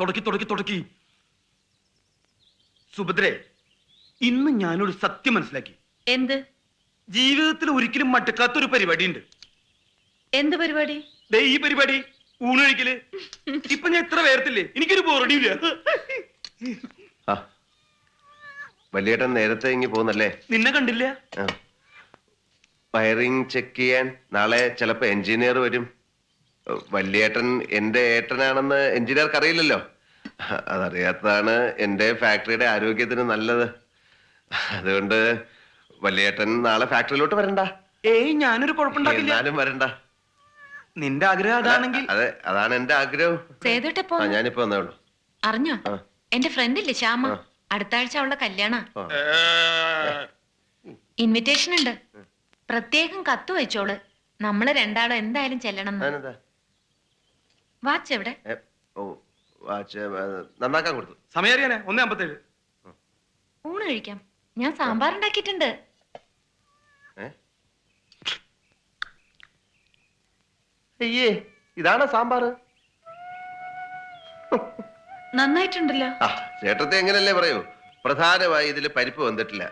തുടക്കി തുടക്കി തുടക്കി. സുഭദ്രേ ഇന്ന് ഞാനൊരു സത്യം മനസ്സിലാക്കി. എന്ത്? ജീവിതത്തിൽ ഒരിക്കലും മടുക്കാത്തൊരു പരിപാടി ഉണ്ട് എന്ത് പരിപാടി? ദേ ഈ പരിപാടി ഊണൊഴിക്കൽ. ഇപ്പൊ ഞാൻ എത്ര പേർത്തില്ലേ എനിക്കൊരു ബോറടിയില്ല. ആ വലിയേട്ടൻ നേരത്തെ ഇങ്ങി പോകുന്നല്ലേ? നിന്നെ കണ്ടില്ല. വയറിംഗ് ചെക്ക് ചെയ്യാൻ നാളെ ചിലപ്പോ എഞ്ചിനീയർ വരും. വലിയേട്ടൻ എന്റെ ഏട്ടനാണെന്ന് എഞ്ചിനീയർക്ക് അറിയില്ലല്ലോ അതറിയാത്തതാണ് എന്റെ ഫാക്ടറിയുടെ ആരോഗ്യത്തിന് നല്ലത്. അതുകൊണ്ട് വല്യേട്ടൻ നാളെ ഫാക്ടറിയിലോട്ട് വരണ്ട. ഏയ് ഞാനൊരു കുഴപ്പമുണ്ടാക്കില്ല. എന്നാലും വരണ്ട. നിന്റെ ആഗ്രഹം അതാണെങ്കിൽ അതെ അതാണ് എന്റെ ആഗ്രഹം. സേതുട്ടപ്പോ ആ ഞാനിപ്പോ വന്നേ ഉള്ളൂ. അറിഞ്ഞോ? ആ. എന്റെ ഫ്രണ്ട് ഇല്ലേ ശ്യാമ? ആ. അടുത്ത ആഴ്ച അവളുടെ കല്യാണ. ആ. ഇൻവിറ്റേഷൻ ഉണ്ട്. പ്രത്യേകം കത്ത് വെച്ചോൾ. നമ്മൾ രണ്ടാളും എന്തായാലും ചെല്ലണം അതിനെന്താ വാച്ച് എവിടെ? ഓ വാച്ച് നന്നാക്കാൻ കൊടുത്തു. സമയം അറിയാനേ? ഒന്നേ അമ്പത്തേഴ്. ഊണ് കഴിക്കാം. ഞാൻ സാമ്പാർ ഉണ്ടാക്കിയിട്ടുണ്ട്? അയ്യേ ഇതാണോ സാമ്പാറ്? നന്നായിട്ടുണ്ടല്ലോ. ആ ചേട്ടത്തെ എങ്ങനല്ലേ പറയൂ? പ്രധാനമായി ഇതിൽ പരിപ്പ് വന്നിട്ടില്ല.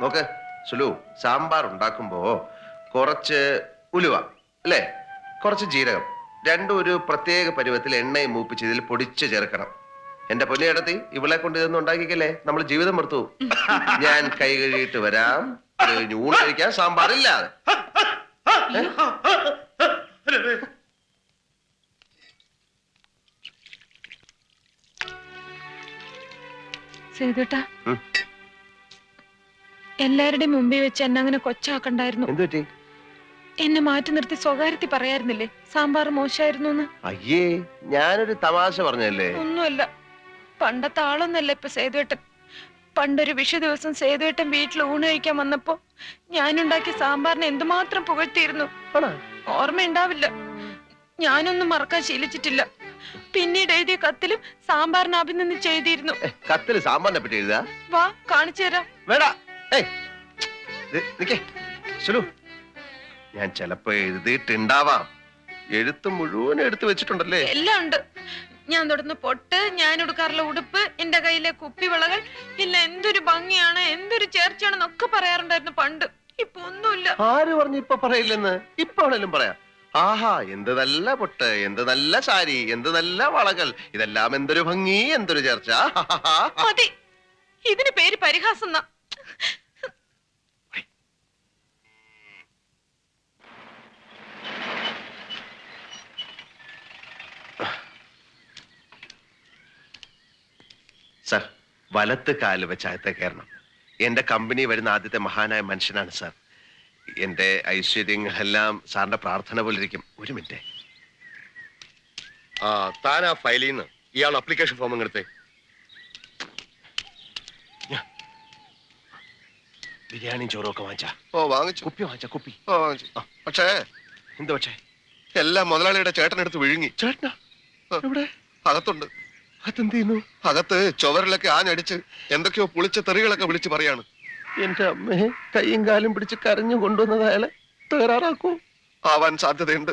നോക്ക് സുലു സാമ്പാർ ഉണ്ടാക്കുമ്പോ കുറച്ച് ഉലുവ അല്ലേ? കുറച്ച് ജീരകം. രണ്ടും ഒരു പ്രത്യേക പരുവത്തിൽ എണ്ണയും മൂപ്പിച്ച് ഇതിൽ പൊടിച്ച് ചേർക്കണം. എന്റെ പൊന്നിയിടത്തി ഇവളെ കൊണ്ട് ഇതൊന്നും ഉണ്ടാക്കിക്കല്ലേ? നമ്മൾ ജീവിതം മറുത്തു ഞാൻ കൈ കഴുകിയിട്ട് വരാം. അത് കഴിഞ്ഞ് ഊണ് കഴിക്കാൻ സാമ്പാറില്ല. സേതുട്ടാ. ഉം. എല്ലാവരുടെയും മുമ്പിൽ വെച്ച് എന്നെ അങ്ങനെ കൊച്ചാക്കണ്ടായിരുന്നു. എന്തു പറ്റി എന്നെ മാറ്റി നിർത്തി സ്വകാര്യത്തിൽ പറയായിരുന്നില്ലേ? സാമ്പാർ മോശമായിരുന്നു എന്ന് അയ്യേ ഞാനൊരു തമാശ പറഞ്ഞല്ലേ? ഒന്നുമല്ല. പണ്ടത്തെ ആളൊന്നല്ല ഇപ്പൊ സേതുവേട്ടൻ. പണ്ടൊരു വിഷു ദിവസം സേതുവേട്ടൻ വീട്ടിൽ ഊണ് കഴിക്കാൻ വന്നപ്പോ ഞാനുണ്ടാക്കിയ സാമ്പാറിനെ എന്തുമാത്രം പുകഴ്ത്തിയിരുന്നു. ഓർമ്മ ഓർമ്മയുണ്ടാവില്ല. ഞാനൊന്നും മറക്കാൻ ശീലിച്ചിട്ടില്ല. പിന്നീട് എഴുതിയ കത്തിലും സാമ്പാറിനെ അഭിനന്ദിച്ച് എഴുതിയിരുന്നു. കത്തിൽ കത്തിൽ സാമ്പാറിനെ പറ്റി എഴുതാ വാ കാണിച്ചു തരാം. വേടാ ഏയ് ദേ, നിക്കേ. സുലു ഞാൻ ചിലപ്പോ എഴുതിയിട്ടുണ്ടാവാം. എഴുത്ത് മുഴുവൻ എടുത്തു വെച്ചിട്ടുണ്ടല്ലേ? എല്ലാം ഉണ്ട്. ഞാൻ തൊടുന്ന പൊട്ട് ഞാൻ എടുക്കാറുള്ള ഉടുപ്പ് എന്റെ കയ്യിലെ കുപ്പി കുപ്പിവിളകൾ ഇല്ല എന്തൊരു ഭംഗിയാണ് എന്തൊരു ചേർച്ചയാണെന്നൊക്കെ പറയാറുണ്ടായിരുന്നു പണ്ട്. ഇപ്പൊ ഒന്നുമില്ല. ആര് പറഞ്ഞു ഇപ്പൊ പറയില്ലെന്ന്? ഇപ്പൊ ആണേലും പറയാം. ആഹാ എന്ത് നല്ല പൊട്ട് എന്ത് നല്ല സാരി എന്ത് നല്ല വളകൾ ഇതെല്ലാം എന്തൊരു ഭംഗി എന്തൊരു ചേർച്ച. മതി. ഇതിന് പേര് പരിഹാസം എന്നാ. സർ വലത്ത് കാൽ വെച്ച് അകത്തെ കയറണം. എന്റെ കമ്പനി വരുന്ന ആദ്യത്തെ മഹാനായ മനുഷ്യനാണ് സാർ. എന്റെ ഐശ്വര്യങ്ങളെല്ലാം സാറിന്റെ പ്രാർത്ഥന പോലെ ഇരിക്കും. ഒരു മിനിറ്റ്. ആ താൻ ആ ഫയലിൽ നിന്ന് ഇയാൾ അപ്ലിക്കേഷൻ ഫോം എടുത്തേ. ബിരിയാണിയും ചോറും ഒക്കെ വാങ്ങിച്ചാ? ഓ വാങ്ങിച്ചു. കുപ്പി വാങ്ങിച്ച കുപ്പി. ഓ വാങ്ങിച്ചു. പക്ഷേ എന്ത് പക്ഷേ? എല്ലാം മുതലാളിയുടെ ചേട്ടനെടുത്ത് വിഴുങ്ങി. ചേട്ടനാ? എവിടെ? അകത്തുണ്ട്. അതെന്ത് ചെയ്യുന്നു അകത്ത് ചുവരിലൊക്കെ ആഞ്ഞടിച്ച് എന്തൊക്കെയോ പുളിച്ച തെറികളൊക്കെ വിളിച്ച് പറയാണ്. എന്റെ അമ്മയെ കൈയും കാലും പിടിച്ച് കരഞ്ഞു കൊണ്ടുവന്നത് അയാളെ തകരാറാക്കൂ. ആവാൻ സാധ്യതയുണ്ട്.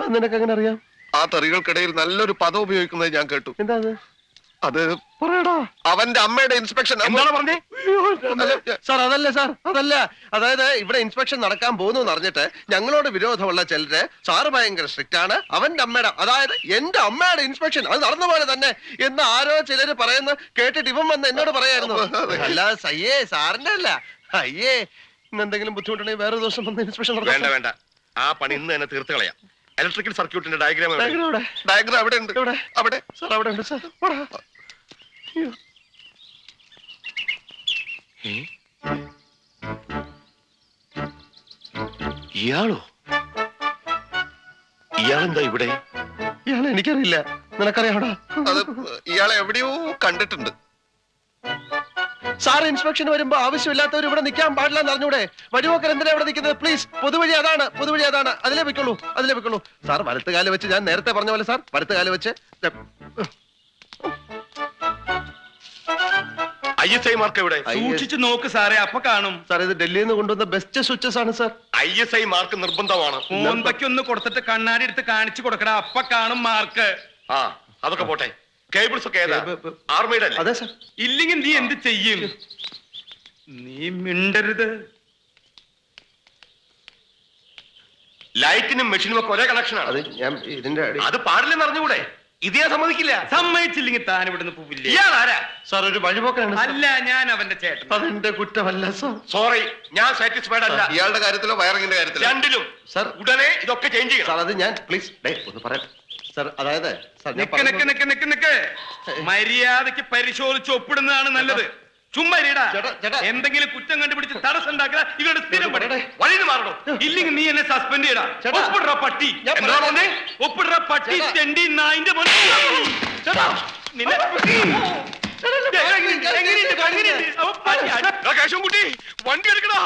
അത് നിനക്ക് അങ്ങനെ അറിയാം? ആ തെറികൾക്കിടയിൽ നല്ലൊരു പദം ഉപയോഗിക്കുന്നത് ഞാൻ കേട്ടു. എന്താ അത്? അത് പറയടാ. അവന്റെ അമ്മയുടെ ഇൻസ്പെക്ഷൻ എന്താണ് പറഞ്ഞേ? സാർ അതല്ല സാർ അതല്ല. അതായത് ഇവിടെ ഇൻസ്പെക്ഷൻ നടക്കാൻ പോകുന്നു എന്ന് അറിഞ്ഞിട്ട് ഞങ്ങളോട് വിരോധമുള്ള ചിലര് സാറ് ഭയങ്കര സ്ട്രിക്റ്റ് ആണ്. അവന്റെ അമ്മയുടെ അതായത് എന്റെ അമ്മയുടെ ഇൻസ്പെക്ഷൻ. അത് നടന്ന പോലെ തന്നെ എന്ന് ആരോ ചിലര് പറയുന്ന. കേട്ടിട്ട് ഇവൻ വന്ന് എന്നോട് പറയായിരുന്നു. അല്ല സയ്യേ സാറിന്റെ അല്ല. അയ്യേ ഇന്ന് എന്തെങ്കിലും ബുദ്ധിമുട്ടുണ്ടെങ്കിൽ വേറെ ദിവസം വന്ന് ഇൻസ്പെക്ഷൻ വേണ്ട വേണ്ട. ആ പണി ഇന്ന് തന്നെ തീർത്ത് കളയാം ഇലക്ട്രിക്കൽ സർക്യൂട്ടിന്റെ ഡയഗ്രാം ഡയഗ്രാം അവിടെ ഉണ്ട്. അവിടെ. സാർ അവിടെ ഉണ്ട് സാർ. ഇയാളോ? ഇയാളെന്താ ഇവിടെ? ഇയാളെ എനിക്കറിയില്ല. നിനക്കറിയാടാ അത് ഇയാളെ എവിടെയോ കണ്ടിട്ടുണ്ട്. സാർ ഇൻസ്പെക്ഷൻ വരുമ്പോ ആവശ്യമില്ലാത്തവർ ഇവിടെ നിൽക്കാൻ പാടില്ല എന്ന് അറിഞ്ഞൂടെ? വഴിപോക്കർ എന്തിനാ ഇവിടെ നിൽക്കുന്നത്? പ്ലീസ് പൊതുവഴി അതാണ് പൊതുവഴി അതാണ്. അതിലേ വെക്കുള്ളൂ അതിലേ വെക്കുള്ളൂ. സാർ വലത്ത് കാൽ വെച്ച് ഞാൻ നേരത്തെ പറഞ്ഞ പോലെ സാർ വലത്ത് കാൽ വെച്ച് ഐ എസ് ഐ മാർക്ക് എവിടെ? സൂക്ഷിച്ചു നോക്ക് സാറേ അപ്പൊ കാണും. സാർ ഇത് ഡൽഹിയിൽ നിന്ന് കൊണ്ടുവന്ന ബെസ്റ്റ് സ്വിച്ചസ് ആണ് sir. I S I mark നിർബന്ധമാണ്. ഒന്ന് കൊടുത്തിട്ട് കണ്ണാടി എടുത്ത് കാണിച്ചു കൊടുക്കടാ അപ്പൊ കാണും മാർക്ക്. ആ അതൊക്കെ പോട്ടെ. കേബിൾസ് ഒക്കെ ഏതാ? ആർമിയുടെ അല്ലേ? അതെ സർ ഇല്ലെങ്കിൽ നീ എന്ത് ചെയ്യും? നീ മിണ്ടരുത്. ലൈറ്റിനും മെഷീനും ഒക്കെ ഒരേ കണക്ഷനാണ് അത് ഞാൻ ഇതിന്റെ അടി അത് പാടില്ലെന്ന് അറിഞ്ഞുകൂടെ? ഇത് ഞാൻ സമ്മതിക്കില്ല. സമ്മതിച്ചില്ലെങ്കിൽ താൻ ഇവിടുന്ന് പോവില്ലേ? ഇയാൾ ആരാ? സാർ ഒരു വഴിപോക്കാണ് സാർ. അല്ല ഞാൻ അവന്റെ ചേട്ടൻ. അതെന്റെ കുറ്റമല്ല സാർ സോറി ഞാൻ സാറ്റിസ്ഫൈഡ് അല്ല. ഇയാളുടെ കാര്യത്തിലോ വയറിങ്ങിന്റെ കാര്യത്തിലോ? രണ്ടിലും. സാർ ഉടനെ ഇതൊക്കെ ചേഞ്ച് ചെയ്യണം. സാർ അത് ഞാൻ പ്ലീസ് ഡേ ഒന്ന് പറയട്ടെ. സാർ അതായത് സർ ഞാൻ നിക്ക് നിക്ക് നിക്ക് നിക്ക് നിക്ക് മര്യാദയ്ക്ക് പരിശോധിച്ച് ഒപ്പിടുന്നതാണ് നല്ലത് ചുമ്മാ ഇരിടാ. ചേട്ടാ, ചേട്ടാ. എന്തെങ്കിലും കുറ്റം കണ്ടുപിടിച്ച് തടസ്സം ഉണ്ടാക്കുക ഇവരുടെ സ്ഥിരം പണി ചേട്ടാ. മാറണോ ഇല്ലെങ്കിൽ നീ എന്നെ സസ്പെൻഡ് ചെയ്യടാ ചേട്ടാ. പട്ടി ഞാൻ എന്താ പറയാം. പറഞ്ഞേ? ഒപ്പിടുற പട്ടി ചേട്ടാ. തെണ്ടി നായിന്റെ മോനെ. ചേട്ടാ. നിന്നെ- എങ്ങനെയുണ്ട്? എങ്ങനെയുണ്ട്? എങ്ങനെയുണ്ട്? അവൻ പട്ടി എടാ കേശവൻകുട്ടി വണ്ടി എടുക്കടാ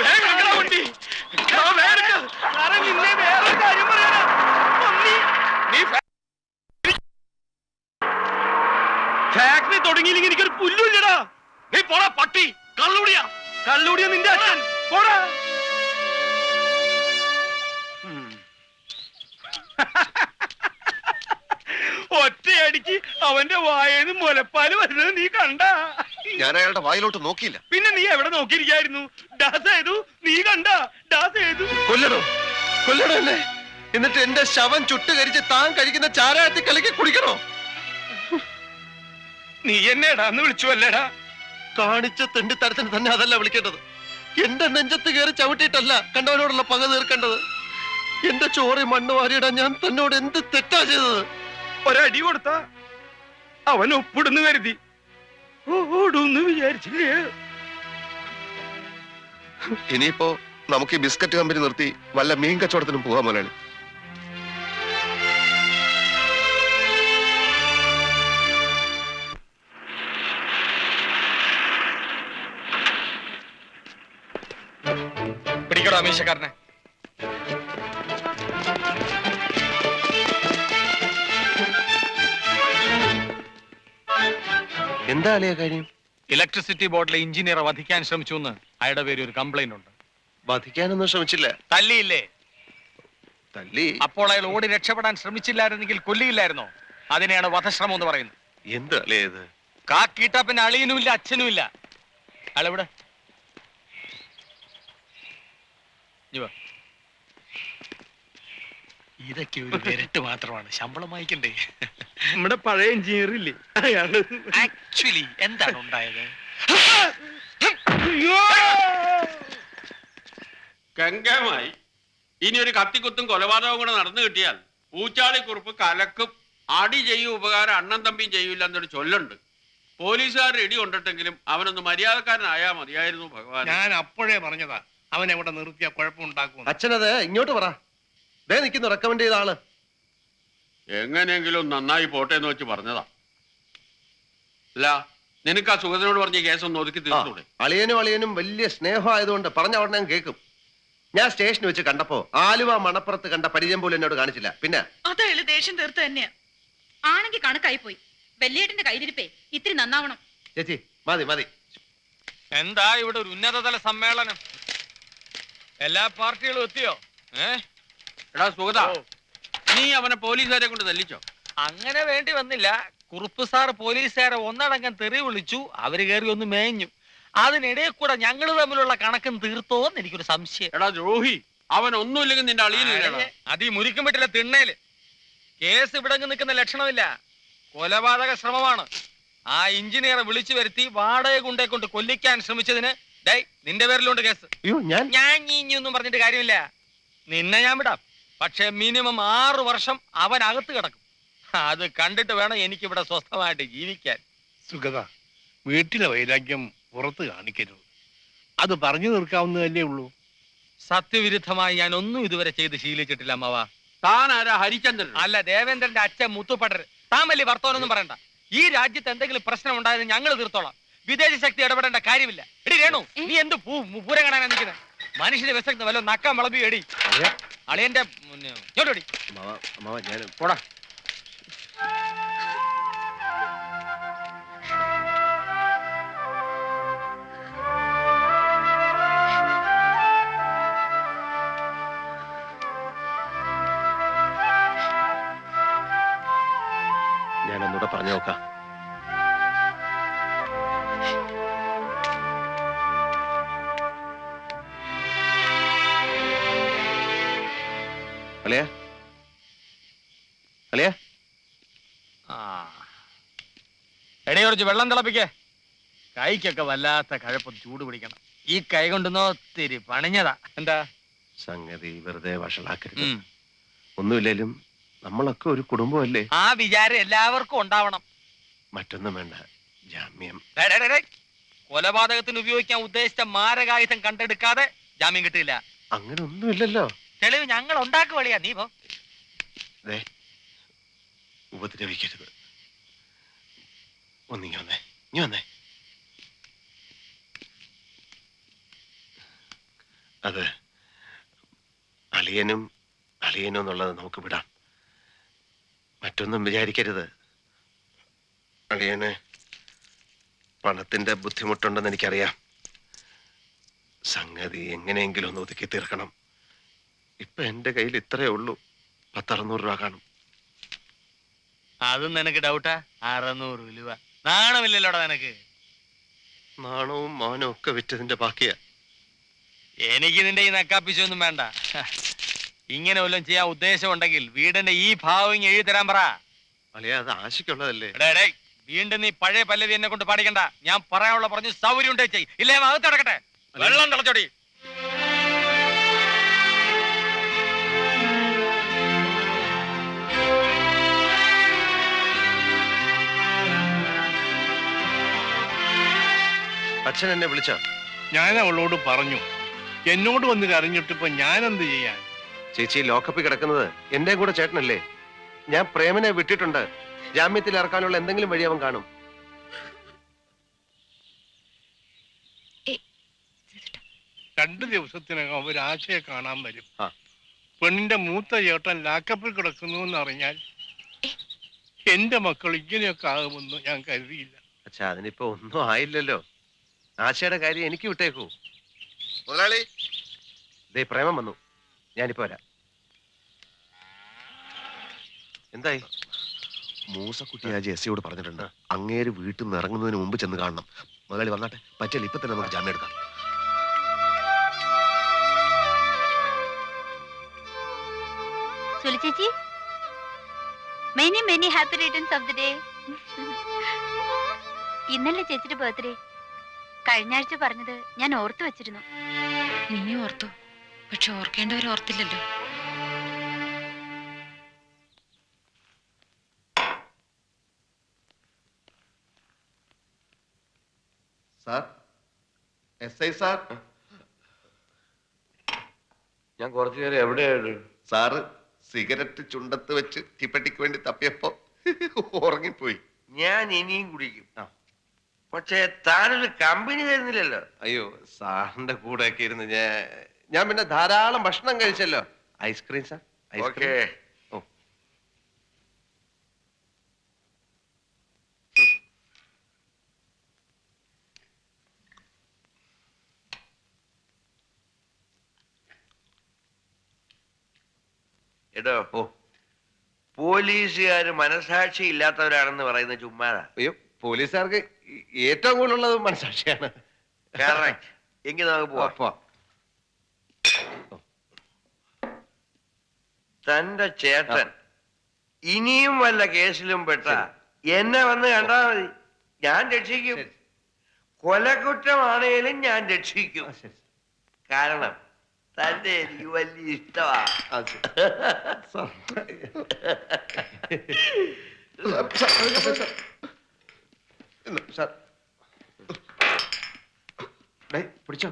വേഗം എടുക്കടാ വണ്ടി എടാ, വേഗം എടുക്ക. സാറേ, നിന്നെ വേറൊരു കാര്യം പറയാനാ. പന്നി. നീ ഫാക്ടറി തുടങ്ങിയില്ലെങ്കിൽ എനിക്കൊരു പുല്ലുമില്ലടാ. നീ പോടാ പട്ടി. കള്ളുടിയാ. കള്ളൂടിയ നിന്റെ അച്ഛൻ. പോടാ. ഒറ്റയടിക്ക് അവന്റെ വായേന്ന് മുലപ്പാൽ വരുന്നത് നീ കണ്ട. ഞാൻ അയാളുടെ വായിലോട്ട് നോക്കിയില്ല. പിന്നെ നീ എവിടെ നോക്കിയിരിക്കായിരുന്നു? ഡാസ് ചെയ്തു നീ കണ്ട? ഡാസ് ചെയ്തു കൊല്ലടോ എന്നെ. എന്നിട്ട് എന്റെ ശവം ചുട്ടുകരിച്ച് താൻ കഴിക്കുന്ന ചാരായത്തിൽ കലക്കി കുടിക്കണോ? നീ എന്നേടാ അന്ന് വിളിച്ചു അല്ലേടാ? കാണിച്ച തെണ്ടിത്തരത്തിന് തന്നെ അതല്ല വിളിക്കേണ്ടത്. എന്റെ നെഞ്ചത്ത് കയറി ചവിട്ടിയിട്ടല്ല കണ്ടവനോടുള്ള പക തീർക്കേണ്ടത്. എന്റെ ചോറി മണ്ണ് വാരിയിടാൻ ഞാൻ തന്നോട് എന്ത് തെറ്റാ ചെയ്തത്? ഒരടി കൊടുത്ത അവൻ ഒപ്പിടുന്നു കരുതി. ഓടുന്ന് വിചാരിച്ചില്ലേ? ഇനിയിപ്പോ നമുക്ക് ഈ ബിസ്ക്കറ്റ് കമ്പനി നിർത്തി വല്ല മീൻ കച്ചവടത്തിനും പോകാൻ മുതലാളി. പിടിക്കടോ അമീശക്കാരനെ എന്താ അലയ കാര്യം? ഇലക്ട്രിസിറ്റി ബോർഡിലെ എഞ്ചിനീയറെ വധിക്കാൻ ശ്രമിച്ചു എന്ന് അയാളുടെ പേര് ഒരു കംപ്ലൈന്റ് ഉണ്ട്. വധിക്കാനൊന്നും ശ്രമിച്ചില്ല. തല്ലിയില്ലേ? തല്ലി. അപ്പോൾ അയാൾ ഓടി രക്ഷപ്പെടാൻ ശ്രമിച്ചില്ലായിരുന്നെങ്കിൽ കൊല്ലിയില്ലായിരുന്നോ? അതിനെയാണ് വധശ്രമം എന്ന് പറയുന്നത്. എന്ത് അലയത് ഇത്? കാക്കീട്ട പിന്നെ അളിയനും ഇല്ല അച്ഛനും ഇല്ല അയാളെവിടെ ഇഞ്ഞി വാ. ഇതൊക്കെ ഒരു വിരട്ട് മാത്രമാണ്. ശമ്പളം വായിക്കണ്ടേ നമ്മുടെ പഴയ എഞ്ചിനീയർ ഇല്ലേ? അയാൾ. ആക്ച്വലി എന്താണ് ഉണ്ടായത്! ഗംഗമായി. ഇനി ഒരു കത്തിക്കുത്തും കൊലപാതകവും കൂടെ നടന്നു കിട്ടിയാൽ ഊച്ചാളിക്കുറുപ്പ് കലക്കും അടി ചെയ്യും ഉപകാരം അണ്ണൻ തമ്പിയും ചെയ്യൂല എന്നൊരു ചൊല്ലുണ്ട്. പോലീസുകാർ ഇടി കൊണ്ടിട്ടെങ്കിലും അവനൊന്ന് മര്യാദക്കാരനായാ മതിയായിരുന്നു ഭഗവാൻ ഞാൻ അപ്പോഴേ പറഞ്ഞതാ. അവൻ എവിടെ നിർത്തിയ കുഴപ്പമുണ്ടാക്കും അച്ഛനത് ഇങ്ങോട്ട് പറ. ദേ നിൽക്കുന്നു റെക്കമെൻഡ് ചെയ്ത ആൾ. എങ്ങനെയെങ്കിലും നന്നായി പോട്ടെ എന്ന് വെച്ച് പറഞ്ഞതാ. അല്ല നിനക്ക് ആ സുഗതനോട് പറഞ്ഞ കേസ് ഒന്ന് ഒതുക്കി തീർന്നൂടെ തീർത്തൂടെ? അളിയനും അളിയനും വലിയ സ്നേഹമായതുകൊണ്ട് പറഞ്ഞ ഉടനെ ഞാൻ കേൾക്കും. ഞാൻ സ്റ്റേഷനിൽ വെച്ച് കണ്ടപ്പോ ആലുവ മണപ്പുറത്ത് കണ്ട പരിചയം പോലും എന്നോട് കാണിച്ചില്ല. പിന്നെ? അതയാൾ ദേഷ്യം തീർത്ത് തന്നെയാ. ആണെങ്കിൽ കണക്കായി പോയി. വെല്ലേട്ടിന്റെ കയ്യിലിരിപ്പേ ഇത്തിരി നന്നാവണം. ചേച്ചി മതി മതി. എന്താ ഇവിടെ ഒരു ഉന്നതതല സമ്മേളനം? എല്ലാ പാർട്ടികളും എത്തിയോ? ഏ? എടാ സുഗത നീ അവനെ പോലീസുകാരെ കൊണ്ട് തല്ലിച്ചോ? അങ്ങനെ വേണ്ടി വന്നില്ല. കുറുപ്പ് സാർ പോലീസുകാരെ ഒന്നടങ്കം തെറി വിളിച്ചു അവർ കയറി ഒന്ന് മേഞ്ഞു. അതിനിടയിൽ കൂടെ ഞങ്ങൾ തമ്മിലുള്ള കണക്കും തീർത്തോ എന്ന് എനിക്കൊരു സംശയം. എടാ ദ്രോഹി അവൻ ഒന്നുമില്ലെങ്കിൽ നിന്റെ അളിയനില്ലടാ അത് ഈ മുരിക്കും പറ്റില്ല തിണ്ണേൽ. കേസ് ഇവിടെ നിൽക്കുന്ന ലക്ഷണമില്ല. കൊലപാതക ശ്രമമാണ്. ആ എഞ്ചിനീയറെ വിളിച്ചു വരുത്തി വാടക കൊണ്ടേ കൊണ്ട് കൊല്ലിക്കാൻ ശ്രമിച്ചതിന് ഡേ നിന്റെ പേരിലുണ്ട് കേസ്. അയ്യോ ഞാൻ ഞാൻ ഒന്നും പറഞ്ഞിട്ട് കാര്യമില്ല. നിന്നെ ഞാൻ വിടാം. പക്ഷെ മിനിമം ആറു വർഷം അവൻ അകത്ത് കിടക്കും. അത് കണ്ടിട്ട് വേണം എനിക്ക് ഇവിടെ സ്വസ്ഥമായിട്ട് ജീവിക്കാൻ. സുഗത വീട്ടിലെ വൈരാഗ്യം പുറത്ത് കാണിക്കരുത്. അത് പറഞ്ഞു തീർക്കാവുന്നതല്ലേ ഉള്ളൂ. സത്യവിരുദ്ധമായി ഞാൻ ഒന്നും ഇതുവരെ ചെയ്ത് ശീലിച്ചിട്ടില്ല അമ്മവ. താൻ ആരാ? ഹരിചന്ദ്രൻ. അല്ല ദേവേന്ദ്രന്റെ അച്ഛൻ മുത്തുപടർ. താൻ വലിയ വർത്തമാനൊന്നും പറയണ്ട. ഈ രാജ്യത്ത് എന്തെങ്കിലും പ്രശ്നം ഉണ്ടായത് ഞങ്ങൾ തീർത്തോളാം. വിദേശ ശക്തി ഇടപെടേണ്ട കാര്യമില്ല. രേണു നീ എന്ത് പൂരം കാണാനാ നിൽക്കുന്നത് മനുഷ്യന്റെ വിശക്ത വല്ല നക്ക വിളമ്പി എടി. അളിയന്റെ ഇങ്ങോട്ടോടി പോടാ. ഒന്നുകൂടെ പറഞ്ഞു നടക്കാം അളിയ. ആ. എടേ കുറച്ച് വെള്ളം തിളപ്പിക്കേ. കൈക്കൊക്കെ വല്ലാത്ത കഴപ്പ് ചൂട് പിടിക്കണം. ഈ കൈ കൊണ്ടുന്നോ ഒത്തിരി പണിഞ്ഞതാ. എന്താ? സംഗതി വെറുതെ വഷളാക്കരുത്. ഉം. ഒന്നുമില്ലേലും നമ്മളൊക്കെ ഒരു കുടുംബമല്ലേ? ആ വിചാരം എല്ലാവർക്കും ഉണ്ടാവണം. മറ്റൊന്നും വേണ്ട. ജാമ്യം. ഡേ, ഡേ, ഡേ, ഡേ. കൊലപാതകത്തിന് ഉപയോഗിക്കാൻ ഉദ്ദേശിച്ച മാരകായുധം കണ്ടെടുക്കാതെ ജാമ്യം കിട്ടില്ല അങ്ങനെ ഒന്നുമില്ലല്ലോ തെളിവ് ഞങ്ങൾ ഉണ്ടാക്കുവളിയാ നീ പോ. ദേ ഉപദ്രവിക്കരുത്. ഒന്നിങ്ങി വന്നേ ഇനി വന്നേ. അത് അളിയനും അളിയനും എന്നുള്ളത് നമുക്ക് വിടാം. മറ്റൊന്നും വിചാരിക്കരുത്. അളിയന് പണത്തിന്റെ ബുദ്ധിമുട്ടുണ്ടെന്ന് എനിക്കറിയാം. സംഗതി എങ്ങനെയെങ്കിലും ഒന്ന് ഒതുക്കി തീർക്കണം. ഇപ്പൊ എന്റെ കയ്യിൽ ഇത്രയേ ഉള്ളൂ. പത്തറുന്നൂറ് രൂപ കാണും. അതും നിനക്ക് ഡൗട്ടാ അറുന്നൂറ് രൂപ. നാണമില്ലല്ലോടാ നിനക്ക്. നാണവും മാനവും ഒക്കെ വിറ്റതിന്റെ ബാക്കിയാ. എനിക്ക് നിന്റെ ഈ നക്കാപ്പിച്ചൊന്നും വേണ്ട. ഇങ്ങനെ വല്ലതും ചെയ്യാൻ ഉദ്ദേശം ഉണ്ടെങ്കിൽ വീടിന്റെ ഈ ഭാവം എഴുതി തരാൻ പറ. അളിയ അത് ആശയ്ക്കുള്ളതല്ലേ? എടേ, എടേ, വീണ്ടും നീ പഴയ പല്ലവി എന്നെ കൊണ്ട് പാടിക്കണ്ട. ഞാൻ പറയാനുള്ള പറഞ്ഞു സൗകര്യം ഉണ്ടേ ചെയ്. ഇല്ലേ അകത്ത് കിടക്കട്ടെ. വെള്ളം തിളച്ചോടി. അച്ഛൻ എന്നെ വിളിച്ച. ഞാൻ അവളോട് പറഞ്ഞു. എന്നോട് വന്ന് കരഞ്ഞിട്ടിപ്പോ ഞാൻ എന്ത് ചെയ്യാൻ? ചേച്ചി ലോക്കപ്പിൽ കിടക്കുന്നത് എന്റെ കൂടെ ചേട്ടനല്ലേ? ഞാൻ പ്രേമനെ വിട്ടിട്ടുണ്ട്. ജാമ്യത്തിൽ ഇറക്കാനുള്ള എന്തെങ്കിലും വഴി അവൻ കാണും. രണ്ടു ദിവസത്തിനകം അവർ ആശയെ കാണാൻ വരും. ആ. പെണ്ണിന്റെ മൂത്ത ചേട്ടൻ ലാക്കപ്പിൽ കിടക്കുന്നു എന്ന് അറിഞ്ഞാൽ എന്റെ മക്കൾ ഇങ്ങനെയൊക്കെ ആകുമെന്ന് ഞാൻ കരുതിയില്ല. അച്ഛാ അതിനിപ്പോ ഒന്നും ആയില്ലല്ലോ. ആശയുടെ കാര്യം എനിക്ക് വിട്ടേക്കൂ. മുതലാളി. ദേ പ്രേമം വന്നു. ഞാനിപ്പോ വരാം. എന്തായി? മൂസക്കുട്ടി ആ ജെസ്സിയോട് പറഞ്ഞിട്ടുണ്ട്. അങ്ങേര് വീട്ടിൽ നിന്ന് ഇറങ്ങുന്നതിന് മുമ്പ് ചെന്ന് കാണണം. മുതലാളി വന്നാട്ടെ. പറ്റില്ല ഇപ്പൊ തന്നെ നമുക്ക് ജാമ്യം എടുക്കാം. സുലി ചേച്ചി. Many many happy returns of the day ഇന്നല്ലേ ചേച്ചിയുടെ ബർത്ത്ഡേ കഴിഞ്ഞ ആഴ്ച പറഞ്ഞത് ഞാൻ ഓർത്തു വെച്ചിരുന്നു. നീ ഓർത്തു. പക്ഷെ ഓർക്കേണ്ടവർ ഓർത്തില്ലല്ലോ. Sir S I sir. ഞാൻ കുറച്ചു നേരം എവിടെയായിരുന്നു? സാറ് സിഗരറ്റ് ചുണ്ടത്ത് വെച്ച് തീപ്പെട്ടിക്ക് വേണ്ടി തപ്പിയപ്പോ ഉറങ്ങിപ്പോയി. ഞാൻ ഇനിയും കുടിക്കും. ആ. പക്ഷേ താനൊരു കമ്പനി തരുന്നില്ലല്ലോ അയ്യോ സാറിന്റെ കൂടെ ഒക്കെ ഇരുന്ന് ഞാൻ ഞാൻ പിന്നെ ധാരാളം ഭക്ഷണം കഴിച്ചല്ലോ. Ice cream sir okay. ഓ. എടോ ഓ. പോലീസുകാർ മനസാക്ഷി ഇല്ലാത്തവരാണെന്ന് പറയുന്ന ചുമ്മാതാ. അയ്യോ പോലീസുകാർക്ക് ഏറ്റവും കൂടുതലുള്ളത് മനസാക്ഷിയാണ്. എങ്കിൽ നമുക്ക് പോവാം. തന്റെ ചേട്ടൻ ഇനിയും വല്ല കേസിലും പെട്ട എന്നെ വന്ന് കണ്ടാ മതി. ഞാൻ രക്ഷിക്കും. കൊലക്കുറ്റമാണേലും ഞാൻ രക്ഷിക്കും. കാരണം തന്റെ എനിക്ക് വലിയ ഇഷ്ടമാണ്. സാർ. ഡേ, പിടിച്ചോ.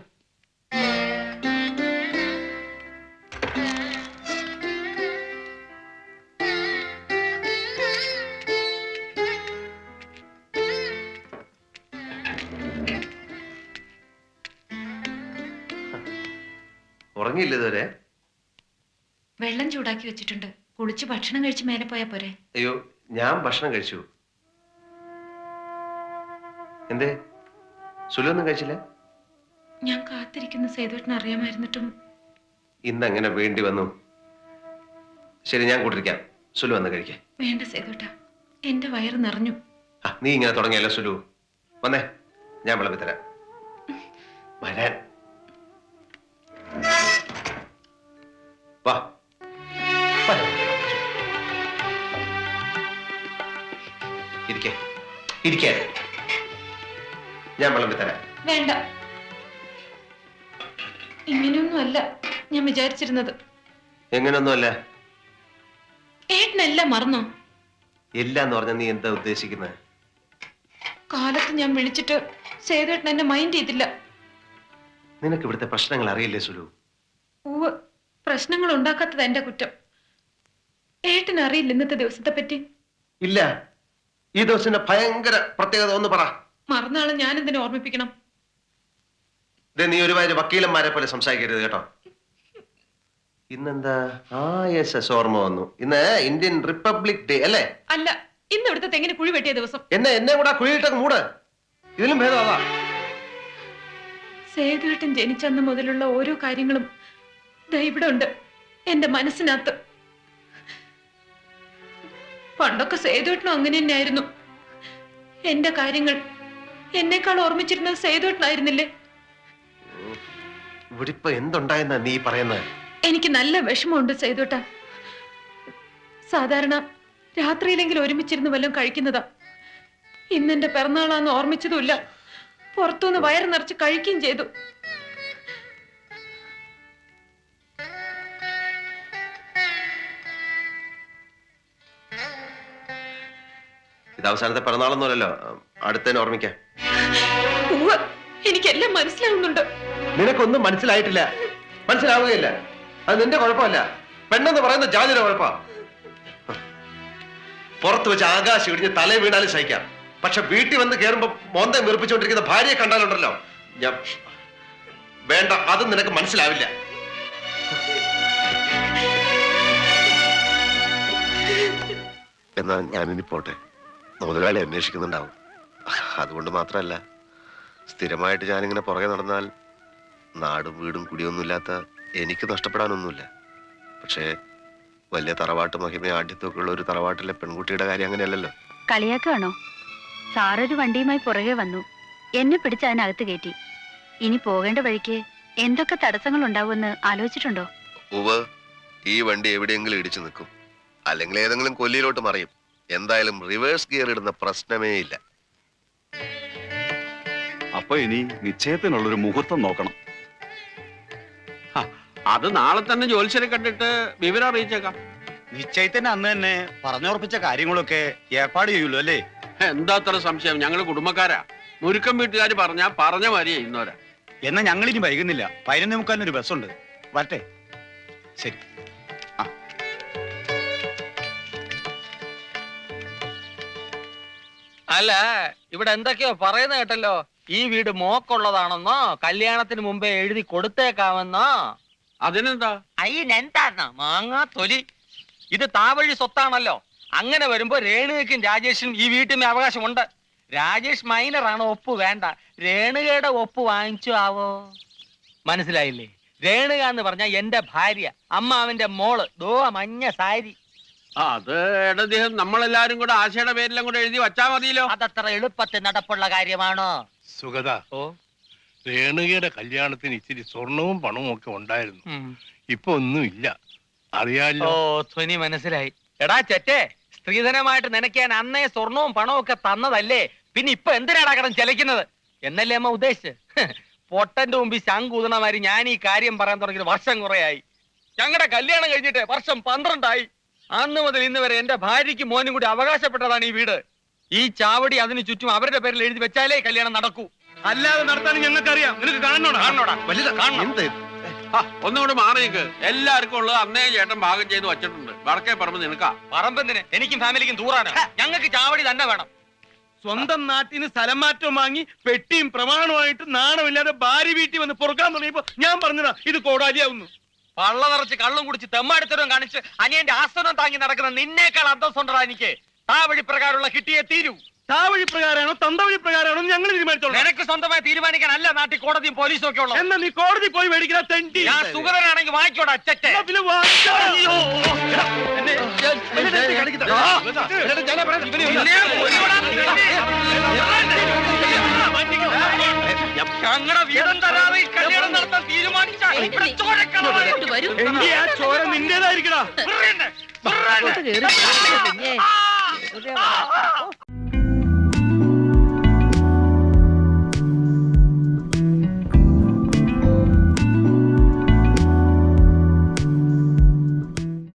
ഉറങ്ങിയില്ല ഇതുവരെ? വെള്ളം ചൂടാക്കി വെച്ചിട്ടുണ്ട്. കുളിച്ച് ഭക്ഷണം കഴിച്ച് മേലെ പോയാ പോരെ. അയ്യോ ഞാൻ ഭക്ഷണം കഴിച്ചു. എന്തേ? സുലൊന്നും കഴിച്ചില്ല? ഞാൻ കാത്തിരിക്കുന്ന സേതുവേട്ടൻ അറിയാമായിരുന്നിട്ടും. ഇന്ന് അങ്ങനെ വേണ്ടി വന്നു. ശരി ഞാൻ കൂട്ടിരിക്കാം. സുലു വന്ന് കഴിക്കേ. വേണ്ട സേതുട്ട എന്റെ വയറ് നിറഞ്ഞു. നീ ഇങ്ങനെ തുടങ്ങിയല്ലോ സുലു? വന്നേ ഞാൻ വിളമ്പി തരാം. വരാൻ. വാ. ഇരിക്കേ. ഇരിക്കേ. ഞാൻ വിളമ്പി തരാം വേണ്ട. ഇങ്ങനെയൊന്നുമല്ല ഞാൻ വിചാരിച്ചിരുന്നത്. എങ്ങനെയൊന്നുമല്ല? ഏട്ടനെല്ലാം മറന്നോ? എല്ലാം എന്ന് പറഞ്ഞ നീ എന്താ ഉദ്ദേശിക്കുന്നത് കാലത്ത് ഞാൻ വിളിച്ചിട്ട് സേതുവേട്ടൻ എന്നെ മൈൻഡ് ചെയ്തില്ല. നിനക്ക് ഇവിടുത്തെ പ്രശ്നങ്ങൾ അറിയില്ലേ സുലു? ഉവ് പ്രശ്നങ്ങൾ ഉണ്ടാക്കാത്തത് എന്റെ കുറ്റം. ഏട്ടന് അറിയില്ല ഇന്നത്തെ ദിവസത്തെ പറ്റി. ഇല്ല. ഈ ദിവസത്തിന്റെ ഭയങ്കര പ്രത്യേകത ഒന്ന് പറ. മറന്നാളെ ഞാൻ എന്തിനെ ഓർമ്മിപ്പിക്കണം നീ ഒരുമാതിരി വക്കീലന്മാരെ പോലെ സംസാരിക്കരുത് കേട്ടോ. ഇന്നെന്താ? ആ യെസ് എസ് ഓർമ്മ വന്നു. ഇന്ന് ഇന്ത്യൻ റിപ്പബ്ലിക് ഡേ അല്ലേ? അല്ല ഇന്ന് ഇവിടുത്തെ തെങ്ങിന് കുഴി വെട്ടിയ ദിവസം. എന്നെ എന്നെ കൂടെ കുഴിയിട്ടൊക്കെ മൂട്. ഇതിലും ഭേദമാവാ. സേതുവേട്ടൻ ജനിച്ചന്ന് മുതലുള്ള ഓരോ കാര്യങ്ങളും ദാ ഇവിടെ ഉണ്ട്. എന്റെ മനസ്സിനകത്ത്. പണ്ടൊക്കെ സേതുവേട്ടനും അങ്ങനെ തന്നെയായിരുന്നു. എന്റെ കാര്യങ്ങൾ എന്നെക്കാൾ ഓർമ്മിച്ചിരുന്നത് സേതുട്ടനായിരുന്നില്ലേ ഇവിടിപ്പ എന്തുണ്ടായെന്ന നീ പറയുന്നത് എനിക്ക് നല്ല വിഷമമുണ്ട് സേതുട്ട സാധാരണ രാത്രിയിലെങ്കിലും ഒരുമിച്ചിരുന്ന് വല്ലതും കഴിക്കുന്നതാ. ഇന്നെന്റെ പിറന്നാളാന്ന് ഓർമ്മിച്ചതുമില്ല. പുറത്തുനിന്ന് വയറ് നിറച്ച് കഴിക്കുകയും ചെയ്തു. ഇത് അവസാനത്തെ പിറന്നാളൊന്നുമല്ലല്ലോ അടുത്തതിനെ ഓർമ്മിക്കാം എനിക്കെല്ലാം മനസ്സിലാവുന്നുണ്ട്. നിനക്കൊന്നും മനസ്സിലായിട്ടില്ല. മനസ്സിലാവുകയില്ല. അത് നിന്റെ കുഴപ്പമല്ല. പെണ്ണെന്ന് പറയുന്ന ജാതിയുടെ കുഴപ്പ പുറത്ത് വെച്ച് ആകാശം ഇടിഞ്ഞ് തലേ വീണാലും സഹിക്കാം. പക്ഷെ വീട്ടിൽ വന്ന് കയറുമ്പോ മോന്തെ വീർപ്പിച്ചുകൊണ്ടിരിക്കുന്ന ഭാര്യയെ കണ്ടാലുണ്ടല്ലോ. ഞാൻ വേണ്ട അത് നിനക്ക് മനസ്സിലാവില്ല. എന്നാ ഞാനിനി പോട്ടെ. മുതലാളി അന്വേഷിക്കുന്നുണ്ടാവും. അതുകൊണ്ട് മാത്രമല്ല സ്ഥിരമായിട്ട് ഞാനിങ്ങനെ പുറകെ നടന്നാൽ നാടും വീടും കുടിയൊന്നുമില്ലാത്ത എനിക്ക് നഷ്ടപ്പെടാനൊന്നുമില്ല. പക്ഷേ വലിയ തറവാട്ട് മഹിമ ആഢ്യത്തൊക്കെ ഉള്ള ഒരു തറവാട്ടിലെ പെൺകുട്ടിയുടെ കാര്യം അങ്ങനെയല്ലല്ലോ. കളിയാക്കാണോ സാറൊരു വണ്ടിയുമായി പുറകെ വന്നു. എന്നെ പിടിച്ച് അതിനകത്ത് കയറ്റി. ഇനി പോകേണ്ട വഴിക്ക് എന്തൊക്കെ തടസ്സങ്ങൾ ഉണ്ടാവുമെന്ന് ആലോചിച്ചിട്ടുണ്ടോ? ഉവ ഈ വണ്ടി എവിടെയെങ്കിലും ഇടിച്ചു നിൽക്കും. അല്ലെങ്കിൽ ഏതെങ്കിലും കൊല്ലിയിലോട്ട് മറിയും. എന്തായാലും റിവേഴ്സ് ഗിയർ ഇടുന്ന പ്രശ്നമേ ഇല്ല. അപ്പൊ ഇനി നിശ്ചയത്തിനുള്ളൊരു മുഹൂർത്തം നോക്കണം. അത് നാളെ തന്നെ ജോത്സ്യരെ കണ്ടിട്ട് വിവരം അറിയിച്ചേക്കാം. നിശ്ചയത്തിന് അന്ന് തന്നെ പറഞ്ഞുറപ്പിച്ച കാര്യങ്ങളൊക്കെ ഏർപ്പാട് ചെയ്യുള്ളൂ അല്ലേ? എന്താത്ര സംശയം? ഞങ്ങൾ കുടുംബക്കാരാ. മുരുക്കം വീട്ടുകാർ പറഞ്ഞാ പറഞ്ഞ മാതിരി ചെയ്യുന്നവരാ എന്നാ ഞങ്ങളിനി ഇനി വൈകുന്നില്ല. പതിനൊന്നേ മുക്കാലിനൊരു ഉണ്ട് വരട്ടെ. ശരി. അല്ല ഇവിടെ എന്തൊക്കെയോ പറയുന്ന കേട്ടല്ലോ. ഈ വീട് മോക്കുള്ളതാണെന്നോ കല്യാണത്തിന് മുമ്പേ എഴുതി കൊടുത്തേക്കാമെന്നോ? അതിനെന്താ? അയ്യനെന്താ മാങ്ങാ തൊലി. ഇത് താവഴി സ്വത്താണല്ലോ. അങ്ങനെ വരുമ്പോ രേണുകയ്ക്കും രാജേഷിനും ഈ വീട്ടിന് അവകാശമുണ്ട്. രാജേഷ് മൈനറാണ് ഒപ്പ് വേണ്ട. രേണുകയുടെ ഒപ്പ് വാങ്ങിച്ചു ആവോ? മനസ്സിലായില്ലേ? രേണുക എന്ന് പറഞ്ഞ എന്റെ ഭാര്യ അമ്മാവന്റെ മോൾ. ദോ മഞ്ഞ സാരി. അത് എടദ്ദേഹം നമ്മളെല്ലാരും കൂടെ ആശയുടെ പേരിലും കൂടെ എഴുതി വച്ചാ മതിയല്ലോ. അതത്ര എളുപ്പത്തിൽ നടപ്പുള്ള കാര്യമാണോ? സുഗത ഓ. രേണുകയുടെ കല്യാണത്തിന് ഇച്ചിരി സ്വർണവും പണവും ഒക്കെ ഉണ്ടായിരുന്നു. ഇപ്പൊ ഒന്നും ഇല്ല. അറിയാലോ? ഓ ധ്വനി മനസ്സിലായി. എടാ ചെറ്റേ സ്ത്രീധനമായിട്ട് നനയ്ക്കാൻ അന്നേ സ്വർണവും പണവും ഒക്കെ തന്നതല്ലേ? പിന്നെ ഇപ്പൊ എന്തിനാടാ കടം ചെലക്കുന്നത്? എന്നല്ലേ അമ്മ ഉദ്ദേശിച്ച്? പൊട്ടന്റെ മുമ്പിൽ ശങ്കൂതണമാരി ഞാൻ ഈ കാര്യം പറയാൻ തുടങ്ങിയത് വർഷം കുറയായി. ഞങ്ങളുടെ കല്യാണം കഴിഞ്ഞിട്ട് വർഷം പന്ത്രണ്ടായി. അന്ന് മുതൽ ഇന്ന് വരെ എന്റെ ഭാര്യയ്ക്ക് മോനും കൂടി അവകാശപ്പെട്ടതാണ് ഈ വീട്. ഈ ചാവടി അതിന് ചുറ്റും അവരുടെ പേരിൽ എഴുതി വെച്ചാലേ കല്യാണം നടക്കൂ. അല്ലാതെ നടത്താൻ ഞങ്ങൾക്കറിയാം. നിനക്ക് കാണണോടാ? കാണണോടാ. കാണണം. ഒന്നുകൂടെ മാറിയേക്ക് എല്ലാവർക്കും ഉള്ളത് അന്നേ ചേട്ടൻ ഭാഗം ചെയ്ത് വച്ചിട്ടുണ്ട്. വടക്കേ പറമ്പ് നിനക്കാ. പറമ്പെന്തിന്? എനിക്കും ഫാമിലിക്കും ദൂറാണ് ഞങ്ങൾക്ക് ചാവടി തന്നെ വേണം. സ്വന്തം നാട്ടിന് സ്ഥലം മാറ്റം വാങ്ങി പെട്ടിയും പ്രമാണമായിട്ട് നാണമില്ലാതെ ഭാര്യ വീട്ടിൽ വന്ന് പൊറുക്കാൻ തുടങ്ങിയപ്പോ ഞാൻ പറഞ്ഞതാ ഇത് കോടാലിയാവുന്നു. പള്ള നിറച്ച് കള്ളും കുടിച്ച് തെമ്മാടിത്തരം കാണിച്ച് അനിയന്റെ ആസനം താങ്ങി നടക്കുന്ന നിന്നേക്കാൾ അന്തസ്സുണ്ടാ എനിക്ക്. താവഴി വഴി പ്രകാരമുള്ള കിട്ടിയേ തീരൂ. താവഴി പ്രകാരമാണോ തന്തവഴി പ്രകാരമാണോ ഞങ്ങൾ തീരുമാനിച്ചോളൂ. നിനക്ക് സ്വന്തമായി തീരുമാനിക്കാൻ അല്ല നാട്ടിൽ കോടതിയും പോലീസും ഒക്കെ ഉള്ളത്. എന്നാ നീ കോടതി പോയി മേടിക്കുന്ന തെണ്ടി. ഞാൻ സുഗതനാണെങ്കിൽ വാങ്ങിക്കോടാ അച്ചറ്റെ എന്നാ ഞങ്ങളുടെ വീതം തരാതെ ഈ കല്യാണം നടത്താൻ തീരുമാനിച്ച ഇവിടെ ചോരക്കളവാണ്. ഇങ്ങോട്ട് വരൂ ആ ചോര നിന്റേതായിരിക്കടാ? കേറി